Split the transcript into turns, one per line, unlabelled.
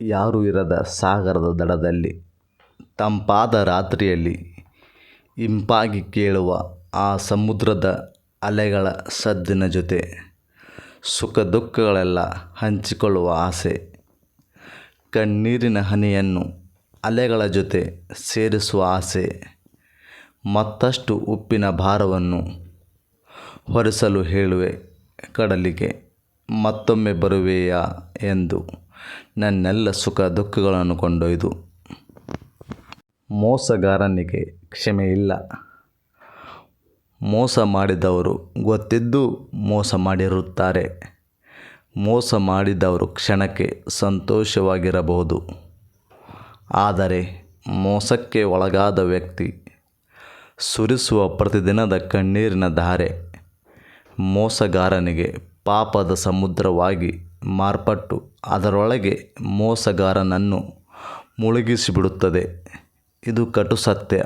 ಯಾರೂ ಇರದ ಸಾಗರದ ದಡದಲ್ಲಿ, ತಂಪಾದ ರಾತ್ರಿಯಲ್ಲಿ ಇಂಪಾಗಿ ಕೇಳುವ ಆ ಸಮುದ್ರದ ಅಲೆಗಳ ಸದ್ದಿನ ಜೊತೆ ಸುಖ ದುಃಖಗಳೆಲ್ಲ ಹಂಚಿಕೊಳ್ಳುವ ಆಸೆ. ಕಣ್ಣೀರಿನ ಹನಿಯನ್ನು ಅಲೆಗಳ ಜೊತೆ ಸೇರಿಸುವ ಆಸೆ. ಮತ್ತಷ್ಟು ಉಪ್ಪಿನ ಭಾರವನ್ನು ಹೊರಿಸಲು ಹೇಳುವೆ ಕಡಲಿಗೆ ಮತ್ತೊಮ್ಮೆ ಬರುವೆಯಾ ಎಂದು. ನನ್ನೆಲ್ಲ ಸುಖ ದುಃಖಗಳನ್ನು ಕೊಂಡೊಯ್ದು. ಮೋಸಗಾರನಿಗೆ ಕ್ಷಮೆ ಇಲ್ಲ. ಮೋಸ ಮಾಡಿದವರು ಗೊತ್ತಿದ್ದು ಮೋಸ ಮಾಡಿರುತ್ತಾರೆ. ಮೋಸ ಮಾಡಿದವರು ಕ್ಷಣಕ್ಕೆ ಸಂತೋಷವಾಗಿರಬಹುದು. ಆದರೆ ಮೋಸಕ್ಕೆ ಒಳಗಾದ ವ್ಯಕ್ತಿ ಸುರಿಸುವ ಪ್ರತಿದಿನದ ಕಣ್ಣೀರಿನ ಧಾರೆ ಮೋಸಗಾರನಿಗೆ ಪಾಪದ ಸಮುದ್ರವಾಗಿ ಮಾರ್ಪಟ್ಟು ಅದರೊಳಗೆ ಮೋಸಗಾರನನ್ನು ಮುಳುಗಿಸಿಬಿಡುತ್ತದೆ. ಇದು ಕಟು ಸತ್ಯ